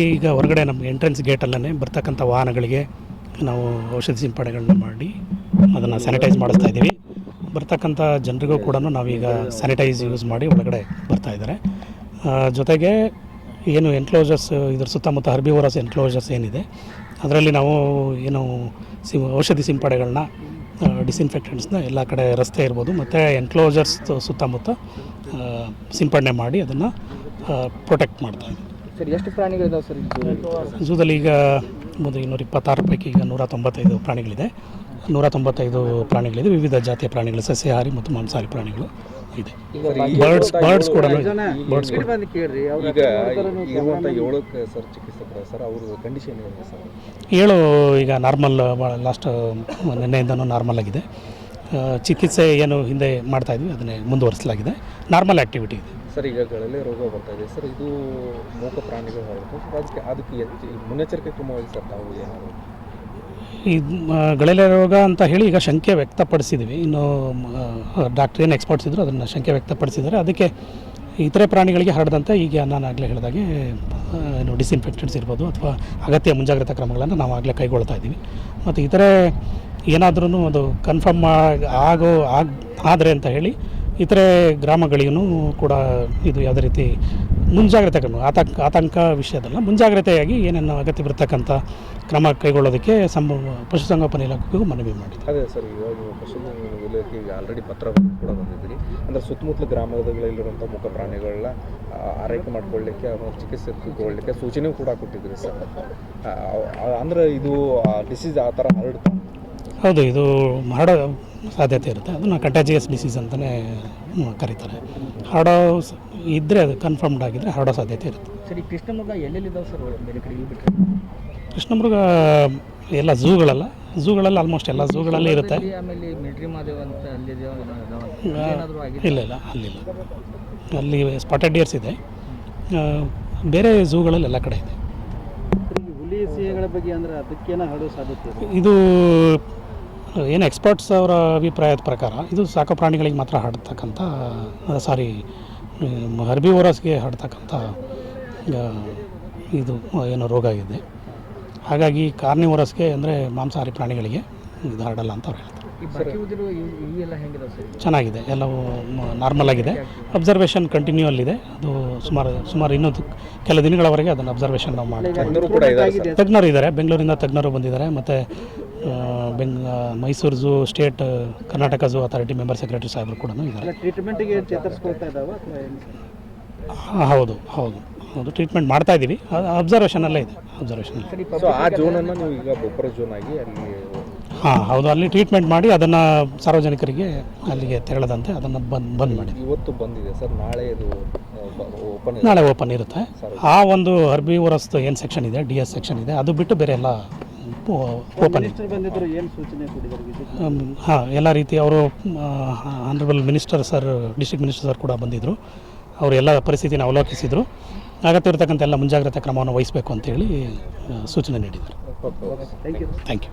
ಈಗ ಹೊರಗಡೆ ನಮ್ಮ ಎಂಟ್ರೆನ್ಸ್ ಗೇಟಲ್ಲೇ ಬರ್ತಕ್ಕಂಥ ವಾಹನಗಳಿಗೆ ನಾವು ಔಷಧಿ ಸಿಂಪಡಣೆಗಳನ್ನ ಮಾಡಿ ಅದನ್ನು ಸ್ಯಾನಿಟೈಸ್ ಮಾಡಿಸ್ತಾ ಇದ್ದೀವಿ. ಬರ್ತಕ್ಕಂಥ ಜನರಿಗೂ ಕೂಡ ನಾವೀಗ ಸ್ಯಾನಿಟೈಸ್ ಯೂಸ್ ಮಾಡಿ ಒಳಗಡೆ ಬರ್ತಾ ಇದ್ದಾರೆ. ಜೊತೆಗೆ ಏನು ಎನ್ಕ್ಲೋಜರ್ಸ್ ಇದ್ರ ಸುತ್ತಮುತ್ತ ಹರ್ಬಿವರಸ್ ಎನ್ಕ್ಲೋಜರ್ಸ್ ಏನಿದೆ, ಅದರಲ್ಲಿ ನಾವು ಏನು ಸಿ, ಔಷಧಿ ಸಿಂಪಡೆಗಳನ್ನ ಡಿಸ್ಇನ್ಫೆಕ್ಟೆಂಟ್ಸ್ನ ಎಲ್ಲ ಕಡೆ ರಸ್ತೆ ಇರ್ಬೋದು, ಮತ್ತು ಎನ್ಕ್ಲೋಜರ್ಸ್ ಸುತ್ತಮುತ್ತ ಸಿಂಪಡಣೆ ಮಾಡಿ ಅದನ್ನು ಪ್ರೊಟೆಕ್ಟ್ ಮಾಡ್ತಾ ಇದ್ದೀವಿ. ಸರ್ ಎಷ್ಟು ಪ್ರಾಣಿಗಳಿದಾವೆ ಸರ್ ಝೂದಲ್ಲಿ ಈಗ ಒಂದು ಇನ್ನೂರ ಇಪ್ಪತ್ತಾರು ಪೈಕಿ ಈಗ ನೂರ ತೊಂಬತ್ತೈದು ಪ್ರಾಣಿಗಳಿದೆ. ನೂರ ತೊಂಬತ್ತೈದು ಪ್ರಾಣಿಗಳಿದೆ. ವಿವಿಧ ಜಾತಿಯ ಪ್ರಾಣಿಗಳು ಸಸ್ಯಾಹಾರಿ ಮತ್ತು ಮಾಂಸಾಹಾರಿ ಪ್ರಾಣಿಗಳು ಇದೆ. ಬರ್ಡ್ಸ್ ಬರ್ಡ್ಸ್ ಕೂಡ ಬರ್ಡ್ಸ್ ಕೂಡ. ಏಳು ಕ- ಸರ್ ಚಿಕಿತ್ಸಕರು ಸರ್ ಅವ್ರ ಕಂಡೀಷನ್ ಏನಿದೆ ಸರ್? ಏಳು ಈಗ ನಾರ್ಮಲ್ ಲಾಸ್ಟ್ ನಿನ್ನೆಯಿಂದನೂ ನಾರ್ಮಲ್ ಆಗಿದೆ. ಚಿಕಿತ್ಸೆ ಏನು ಹಿಂದೆ ಮಾಡ್ತಾ ಇದ್ವಿ ಅದನ್ನೇ ಮುಂದುವರಿಸಲಾಗಿದೆ. ನಾರ್ಮಲ್ ಆ್ಯಕ್ಟಿವಿಟಿ ಇದೆ. ಸರ್, ಈಗ ಗಳಲೆ ರೋಗ ಬರ್ತಾ ಇದೆ. ಸರ್, ಇದು ಮೂಕ ಪ್ರಾಣಿಗಳು ಹೊರತು ಅದಕ್ಕೆ ಅದಕ್ಕೆ ಎತ್ತಿ ಮುನ್ನೆಚ್ಚರಿಕೆ ಕ್ರಮವಾಗಿ ಸರ್ ತಾವು ಏನಾದರೂ ಈ ಗಳಲೆ ರೋಗ ಅಂತ ಹೇಳಿ ಈಗ ಶಂಕೆ ವ್ಯಕ್ತಪಡಿಸಿದ್ವಿ. ಇನ್ನು ಡಾಕ್ಟರ್ ಏನು ಎಕ್ಸ್ಪರ್ಟ್ಸ್ ಇದ್ದರು ಅದನ್ನು ಶಂಕೆ ವ್ಯಕ್ತಪಡಿಸಿದ್ದಾರೆ. ಅದಕ್ಕೆ ಇತರೆ ಪ್ರಾಣಿಗಳಿಗೆ ಹರಡದಂತೆ ಈಗ ನಾನು ಆಗಲೇ ಹೇಳಿದಾಗೆ ಏನು ಡಿಸ್ಇನ್ಫೆಕ್ಟೆಡ್ಸ್ ಇರ್ಬೋದು ಅಥವಾ ಅಗತ್ಯ ಮುಂಜಾಗ್ರತಾ ಕ್ರಮಗಳನ್ನು ನಾವು ಆಗಲೇ ಕೈಗೊಳ್ತಾ ಇದ್ದೀವಿ. ಮತ್ತು ಇತರೆ ಏನಾದ್ರೂ ಅದು ಕನ್ಫರ್ಮ್ ಆಗೋ ಆಗ ಆದರೆ ಅಂತ ಹೇಳಿ ಇತರೆ ಗ್ರಾಮಗಳಿಗೂ ಕೂಡ ಇದು ಯಾವುದೇ ರೀತಿ ಮುಂಜಾಗ್ರತೆ ಕ್ರಮ ಆತಂಕ ಆತಂಕ ವಿಷಯದಲ್ಲ ಮುಂಜಾಗ್ರತೆಯಾಗಿ ಏನೇನು ಅಗತ್ಯ ಬರ್ತಕ್ಕಂಥ ಕ್ರಮ ಕೈಗೊಳ್ಳೋದಕ್ಕೆ ಸಂ ಪಶುಸಂಗೋಪನೆ ಇಲಾಖೆಗೂ ಮನವಿ ಮಾಡಿದೆ ಅದೇ ಸರ್ ಇವಾಗ ಇಲಾಖೆಗೆ ಆಲ್ರೆಡಿ ಪತ್ರ ಕೂಡ ಬಂದಿದ್ರಿ ಅಂದರೆ ಸುತ್ತಮುತ್ತಲ ಗ್ರಾಮಗಳಲ್ಲಿರುವಂಥ ಮುಖ ಪ್ರಾಣಿಗಳನ್ನ ಆರೈಕೆ ಮಾಡ್ಕೊಳ್ಳಿಕ್ಕೆ ಅವ್ರ ಚಿಕಿತ್ಸೆ ತಗೊಳ್ಳಿಕ್ಕೆ ಸೂಚನೆ ಕೂಡ ಕೊಟ್ಟಿದ್ರಿ ಸರ್. ಅಂದ್ರೆ ಇದು ಡಿಸೀಸ್ ಆ ಥರ ಹರಡ್ತಾ ಹೌದು ಇದು ಹರಡೋ ಸಾಧ್ಯತೆ ಇರುತ್ತೆ. ಅದನ್ನು ಕಂಟ್ಯಾಜಿಯಸ್ ಡಿಸೀಸ್ ಅಂತಲೇ ಕರೀತಾರೆ. ಹರಡೋ ಇದ್ದರೆ ಅದು ಕನ್ಫರ್ಮ್ಡ್ ಆಗಿದ್ದರೆ ಹರಡೋ ಸಾಧ್ಯತೆ ಇರುತ್ತೆ. ಸರಿ ಕೃಷ್ಣಮೃಗ ಕೃಷ್ಣ ಮೃಗ ಎಲ್ಲೆಲ್ಲಿದ್ದಾವೆ ಸರ್ ಬೇರೆ ಕಡೆ ಬಿಟ್ಟರೆ ಕೃಷ್ಣಮೃಗ ಎಲ್ಲ ಝೂಗಳಲ್ಲ. ಝೂಗಳಲ್ಲಿ ಆಲ್ಮೋಸ್ಟ್ ಎಲ್ಲ ಝೂಗಳಲ್ಲಿ ಇರುತ್ತೆ. ಆಮೇಲೆ ಮಿಲ್ಟ್ರಿ ಮಾದೇವ್ ಅಂತ ಇಲ್ಲ ಇಲ್ಲ ಅಲ್ಲಿಲ್ಲ. ಅಲ್ಲಿ ಸ್ಪಾಟೆಡ್ ಡಿಯರ್ಸ್ ಇದೆ. ಬೇರೆ ಝೂಗಳಲ್ಲಿ ಎಲ್ಲ ಕಡೆ ಇದೆ. ಹುಲಿ ಸಿಹಿಗಳ ಬಗ್ಗೆ ಅಂದ್ರೆ ಅದಕ್ಕೇನೋ ಹರಡೋ ಸಾಧ್ಯತೆ ಇದೆ? ಇದು ಏನು ಎಕ್ಸ್ಪರ್ಟ್ಸ್ ಅವರ ಅಭಿಪ್ರಾಯದ ಪ್ರಕಾರ ಇದು ಸಾಕು ಪ್ರಾಣಿಗಳಿಗೆ ಮಾತ್ರ ಹಾಡ್ತಕ್ಕಂಥ ಸಾರಿ ಹರ್ಬಿವರಸ್ಗೆ ಹರಡ್ತಕ್ಕಂಥ ಹಾಡ್ತಕ್ಕಂಥ ಇದು ಏನು ರೋಗ ಇದೆ ಹಾಗಾಗಿ ಕಾರ್ನಿವರಸ್ಗೆ ಅಂದರೆ ಮಾಂಸಾಹಾರಿ ಪ್ರಾಣಿಗಳಿಗೆ ಇದು ಹರಡಲ್ಲ ಅಂತ ಅವ್ರು ಹೇಳ್ತಾರೆ. ಚೆನ್ನಾಗಿದೆ ಎಲ್ಲವೂ ನಾರ್ಮಲ್ ಆಗಿದೆ. ಅಬ್ಸರ್ವೇಷನ್ ಕಂಟಿನ್ಯೂ ಅಲ್ಲಿದೆ ಅದು ಸುಮಾರು ಸುಮಾರು ಇನ್ನೊಂದು ಕೆಲ ದಿನಗಳವರೆಗೆ ಅದನ್ನು ಅಬ್ಸರ್ವೇಷನ್ ನಾವು ಮಾಡ್ತೀವಿ. ತಜ್ಞರು ಇದ್ದಾರೆ ಸರ್. ತಜ್ಞರು ಇದ್ದಾರೆ ಬೆಂಗಳೂರಿಂದ ತಜ್ಞರು ಬಂದಿದ್ದಾರೆ ಮತ್ತು ಬೆಂಗ್ Mysuru zoo state Karnataka zoo authority member secretary ಸಾಹೇಬರು ಕೂಡ ಇದ್ದಾರೆ. ಟ್ರೀಟ್ಮೆಂಟ್ಗೆ ಚೇತರಿಸ್ಕೊಳ್ತಾ ಇದಾವೆ ಹಾ, ಹೌದು ಹೌದು ಹೌದು ಟ್ರೀಟ್ಮೆಂಟ್ ಮಾಡ್ತಾ ಇದ್ದೀವಿ. ಅಬ್ಸರ್ವೇಷನಲ್ಲೇ ಇದೆ ಅಬ್ಸರ್ವೇಷನ್ ಸೊ ಆ ಝೋನನ್ನು ನೀವು ಈಗ ಬೊಬ್ಬರ ಝೋನ್ ಆಗಿ ಅಲ್ಲಿ ಹಾಂ ಹೌದು ಅಲ್ಲಿ ಟ್ರೀಟ್ಮೆಂಟ್ ಮಾಡಿ ಅದನ್ನು ಸಾರ್ವಜನಿಕರಿಗೆ ಅಲ್ಲಿಗೆ ತೆರಳದಂತೆ ಅದನ್ನು ಬಂದ್ ಬಂದ್ ಮಾಡಿ. ಇವತ್ತು ಬಂದಿದೆ ಸರ್ ನಾಳೆ ಇದು ಓಪನ್ ನಾಳೆ ಓಪನ್ ಇರುತ್ತೆ. ಆ ಒಂದು ಅರ್ಬಿ ವರಸ್ತು ಏನು ಸೆಕ್ಷನ್ ಇದೆ ಡಿ ಎಸ್ ಸೆಕ್ಷನ್ ಇದೆ ಅದು ಬಿಟ್ಟು ಬೇರೆ ಎಲ್ಲ ಓಪನ್ ಹಾಂ ಎಲ್ಲ ರೀತಿ ಅವರು honourable minister sir district minister sir ಕೂಡ ಬಂದಿದ್ದರು ಅವರು ಎಲ್ಲ ಪರಿಸ್ಥಿತಿನ ಅವಲೋಕಿಸಿದರು. ಅಗತ್ಯವಿರತಕ್ಕಂಥ ಎಲ್ಲ ಮುಂಜಾಗ್ರತಾ ಕ್ರಮವನ್ನು ವಹಿಸಬೇಕು ಅಂತೇಳಿ ಸೂಚನೆ ನೀಡಿದ್ದಾರೆ okay thank you thank you